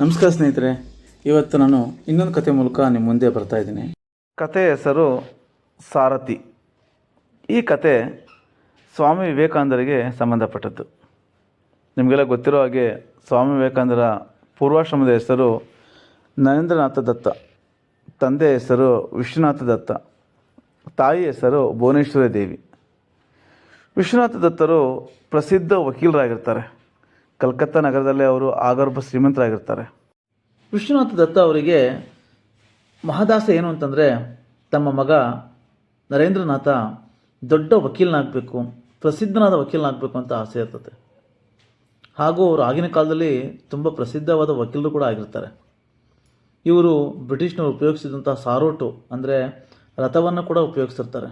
ನಮಸ್ಕಾರ ಸ್ನೇಹಿತರೆ, ಇವತ್ತು ನಾನು ಇನ್ನೊಂದು ಕತೆ ಮೂಲಕ ನಿಮ್ಮ ಮುಂದೆ ಬರ್ತಾ ಇದ್ದೀನಿ. ಕತೆ ಹೆಸರು ಸಾರಥಿ. ಈ ಕತೆ ಸ್ವಾಮಿ ವಿವೇಕಾನಂದರಿಗೆ ಸಂಬಂಧಪಟ್ಟದ್ದು. ನಿಮಗೆಲ್ಲ ಗೊತ್ತಿರೋ ಹಾಗೆ ಸ್ವಾಮಿ ವಿವೇಕಾನಂದರ ಪೂರ್ವಾಶ್ರಮದ ಹೆಸರು ನರೇಂದ್ರನಾಥ ದತ್ತ, ತಂದೆ ಹೆಸರು ವಿಶ್ವನಾಥ ದತ್ತ, ತಾಯಿ ಹೆಸರು ಭುವನೇಶ್ವರಿ ದೇವಿ. ವಿಶ್ವನಾಥ ದತ್ತರು ಪ್ರಸಿದ್ಧ ವಕೀಲರಾಗಿರ್ತಾರೆ. ಕಲ್ಕತ್ತಾ ನಗರದಲ್ಲಿ ಅವರು ಆಗರ್ಭ ಶ್ರೀಮಂತರಾಗಿರ್ತಾರೆ. ವಿಶ್ವನಾಥ ದತ್ತ ಅವರಿಗೆ ಮಹದಾಸ ಏನು ಅಂತಂದರೆ ತಮ್ಮ ಮಗ ನರೇಂದ್ರನಾಥ ದೊಡ್ಡ ವಕೀಲನಾಗಬೇಕು, ಪ್ರಸಿದ್ಧನಾದ ವಕೀಲನಾಗಬೇಕು ಅಂತ ಆಸೆ ಇರ್ತದೆ. ಹಾಗೂ ಅವರು ಆಗಿನ ಕಾಲದಲ್ಲಿ ತುಂಬ ಪ್ರಸಿದ್ಧವಾದ ವಕೀಲರು ಕೂಡ ಆಗಿರ್ತಾರೆ. ಇವರು ಬ್ರಿಟಿಷ್ನವರು ಉಪಯೋಗಿಸಿದಂಥ ಸಾರೋಟು ಅಂದರೆ ರಥವನ್ನು ಕೂಡ ಉಪಯೋಗಿಸಿರ್ತಾರೆ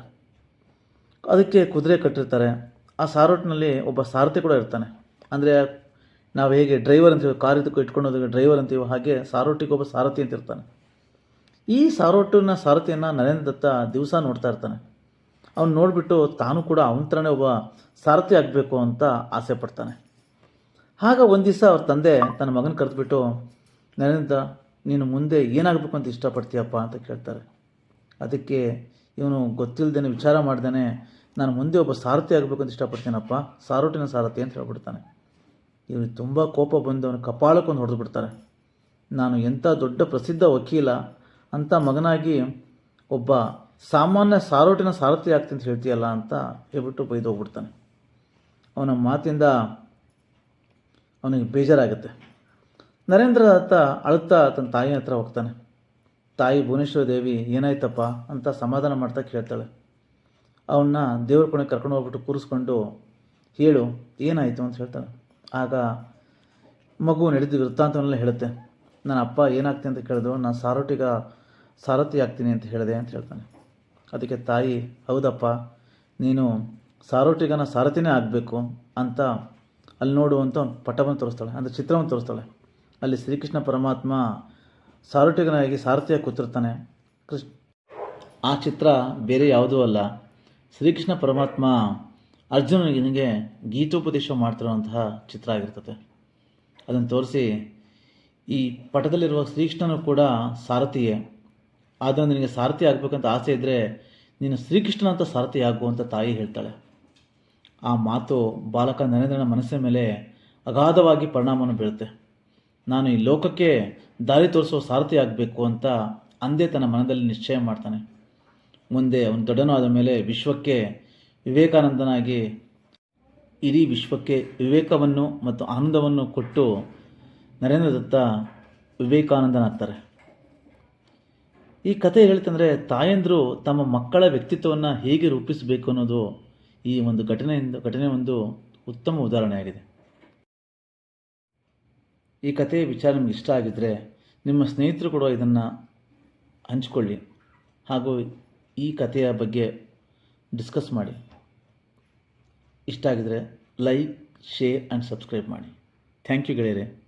ಅದಕ್ಕೆ ಕುದುರೆ ಕಟ್ಟಿರ್ತಾರೆ. ಆ ಸಾರೋಟ್ನಲ್ಲಿ ಒಬ್ಬ ಸಾರಥಿ ಕೂಡ ಇರ್ತಾನೆ. ಅಂದರೆ ನಾವು ಹೇಗೆ ಡ್ರೈವರ್ ಅಂತೀವಿ ಕಾರ್ ಇದಕ್ಕೆ ಇಟ್ಕೊಂಡು ಡ್ರೈವರ್ ಅಂತೀವಿ ಹಾಗೆ ಸಾರೋಟಿಗೊಬ್ಬ ಸಾರಥಿ ಅಂತ ಇರ್ತಾನೆ. ಈ ಸಾರೋಟಿನ ಸಾರಥಿಯನ್ನು ನರೇಂದ್ರ ದತ್ತ ದಿವಸ ನೋಡ್ತಾ ಇರ್ತಾನೆ. ಅವ್ನು ನೋಡಿಬಿಟ್ಟು ತಾನು ಕೂಡ ಅವನ ಥರನೇ ಒಬ್ಬ ಸಾರಥಿ ಆಗಬೇಕು ಅಂತ ಆಸೆ ಪಡ್ತಾನೆ. ಆಗ ಒಂದು ದಿವಸ ಅವ್ರ ತಂದೆ ತನ್ನ ಮಗನ ಕರೆದ್ಬಿಟ್ಟು, ನರೇಂದ್ರ ನೀನು ಮುಂದೆ ಏನಾಗಬೇಕು ಅಂತ ಇಷ್ಟಪಡ್ತೀಯಪ್ಪ? ಅಂತ ಕೇಳ್ತಾರೆ. ಅದಕ್ಕೆ ಇವನು ಗೊತ್ತಿಲ್ಲದೇನೆ ವಿಚಾರ ಮಾಡ್ದೇನೆ, ನಾನು ಮುಂದೆ ಒಬ್ಬ ಸಾರಥಿ ಆಗಬೇಕು ಅಂತ ಇಷ್ಟಪಡ್ತೀನಪ್ಪ, ಸಾರೋಟಿನ ಸಾರಥಿ ಅಂತ ಹೇಳ್ಬಿಡ್ತಾನೆ. ಇವನಿಗೆ ತುಂಬ ಕೋಪ ಬಂದು ಕಪಾಳಕ್ಕೊಂದು ಹೊಡೆದು ಬಿಡ್ತಾರೆ. ನಾನು ಎಂಥ ದೊಡ್ಡ ಪ್ರಸಿದ್ಧ ವಕೀಲ ಅಂತ ಮಗನಾಗಿ ಒಬ್ಬ ಸಾಮಾನ್ಯ ಸಾರೋಟಿನ ಸಾರಥಿ ಆಗ್ತೀನಿ ಅಂತ ಹೇಳ್ತೀಯಲ್ಲ ಅಂತ ಹೇಳ್ಬಿಟ್ಟು ಬೈದು ಹೋಗ್ಬಿಡ್ತಾನೆ. ಅವನ ಮಾತಿಂದ ಅವನಿಗೆ ಬೇಜಾರಾಗುತ್ತೆ. ನರೇಂದ್ರ ದತ್ತ ಅಳುತ್ತಾ ತನ್ನ ತಾಯಿ ಹತ್ರ ಹೋಗ್ತಾನೆ. ತಾಯಿ ಭುವನೇಶ್ವರ ದೇವಿ, ಏನಾಯ್ತಪ್ಪ ಅಂತ ಸಮಾಧಾನ ಮಾಡ್ತಾ ಕೇಳ್ತಾಳೆ. ಅವನ್ನ ದೇವ್ರ ಕೊನೆಗೆ ಕರ್ಕೊಂಡು ಹೋಗ್ಬಿಟ್ಟು ಕೂರಿಸ್ಕೊಂಡು, ಹೇಳು, ಏನಾಯಿತು? ಅಂತ ಹೇಳ್ತಾನೆ. ಆಗ ಮಗು ನಡೆದು ವೃತ್ತಾಂತವನ್ನೆಲ್ಲ ಹೇಳುತ್ತೆ, ನನ್ನ ಅಪ್ಪ ಏನಾಗ್ತೀನಿ ಅಂತ ಕೇಳಿದ್ರು, ನಾನು ಸಾರೋಟಿಗ ಸಾರಥಿ ಆಗ್ತೀನಿ ಅಂತ ಹೇಳಿದೆ ಅಂತ ಹೇಳ್ತಾನೆ. ಅದಕ್ಕೆ ತಾಯಿ, ಹೌದಪ್ಪ, ನೀನು ಸಾರೋಟಿಗನ ಸಾರಥಿನೇ ಆಗಬೇಕು ಅಂತ ಅಲ್ಲಿ ನೋಡು ಅಂತ ಒಂದು ಪಟವನ್ನು ತೋರಿಸ್ತಾಳೆ, ಅಂದರೆ ಚಿತ್ರವನ್ನು ತೋರಿಸ್ತಾಳೆ. ಅಲ್ಲಿ ಶ್ರೀಕೃಷ್ಣ ಪರಮಾತ್ಮ ಸಾರೋಟಿಗನಾಗಿ ಸಾರಥಿಯಾಗಿ ಕೂತಿರ್ತಾನೆ. ಕೃಷ್ಣ ಆ ಚಿತ್ರ ಬೇರೆ ಯಾವುದೂ ಅಲ್ಲ. ಶ್ರೀಕೃಷ್ಣ ಪರಮಾತ್ಮ ಅರ್ಜುನನಿಗೆ ಗೀತೋಪದೇಶ ಮಾಡ್ತಿರುವಂತಹ ಚಿತ್ರ ಆಗಿರ್ತದೆ. ಅದನ್ನು ತೋರಿಸಿ, ಈ ಪಟದಲ್ಲಿರುವ ಶ್ರೀಕೃಷ್ಣನು ಕೂಡ ಸಾರಥಿಯೇ. ಆದರೆ ನಿನಗೆ ಸಾರಥಿ ಆಗಬೇಕಂತ ಆಸೆ ಇದ್ದರೆ ನೀನು ಶ್ರೀಕೃಷ್ಣನಂತ ಸಾರಥಿ ಆಗುವಂತ ತಾಯಿ ಹೇಳ್ತಾಳೆ. ಆ ಮಾತು ಬಾಲಕ ನರೇಂದ್ರನ ಮನಸ್ಸಿನ ಮೇಲೆ ಅಗಾಧವಾಗಿ ಪರಿಣಾಮವನ್ನು ಬೀಳುತ್ತೆ ನಾನು ಈ ಲೋಕಕ್ಕೆ ದಾರಿ ತೋರಿಸುವ ಸಾರಥಿ ಆಗಬೇಕು ಅಂತ ಅಂದೇ ತನ್ನ ಮನದಲ್ಲಿ ನಿಶ್ಚಯ ಮಾಡ್ತಾನೆ. ಮುಂದೆ ಅವನು ದೊಡ್ಡನೂ ಆದ ಮೇಲೆ ವಿಶ್ವಕ್ಕೆ ವಿವೇಕಾನಂದನಾಗಿ ಇಡೀ ವಿಶ್ವಕ್ಕೆ ವಿವೇಕವನ್ನು ಮತ್ತು ಆನಂದವನ್ನು ಕೊಟ್ಟು ನರೇಂದ್ರ ದತ್ತ ವಿವೇಕಾನಂದನಾಗ್ತಾರೆ. ಈ ಕತೆ ಹೇಳ್ತಂದರೆ ತಾಯಂದರು ತಮ್ಮ ಮಕ್ಕಳ ವ್ಯಕ್ತಿತ್ವವನ್ನು ಹೇಗೆ ರೂಪಿಸಬೇಕು ಅನ್ನೋದು ಈ ಒಂದು ಘಟನೆಯಿಂದ, ಘಟನೆ ಒಂದು ಉತ್ತಮ ಉದಾಹರಣೆಯಾಗಿದೆ ಈ ಕಥೆಯ ವಿಚಾರ ನಿಮ್ಗೆ ಇಷ್ಟ ಆಗಿದ್ದರೆ ನಿಮ್ಮ ಸ್ನೇಹಿತರು ಕೂಡ ಇದನ್ನು ಹಂಚಿಕೊಳ್ಳಿ ಹಾಗೂ ಈ ಕಥೆಯ ಬಗ್ಗೆ ಡಿಸ್ಕಸ್ ಮಾಡಿ. ಇಷ್ಟ ಆಗಿದ್ರೆ ಲೈಕ್ ಶೇರ್ ಆ್ಯಂಡ್ ಸಬ್ಸ್ಕ್ರೈಬ್ ಮಾಡಿ. ಥ್ಯಾಂಕ್ ಯು ಗೆಳೆಯರೆ.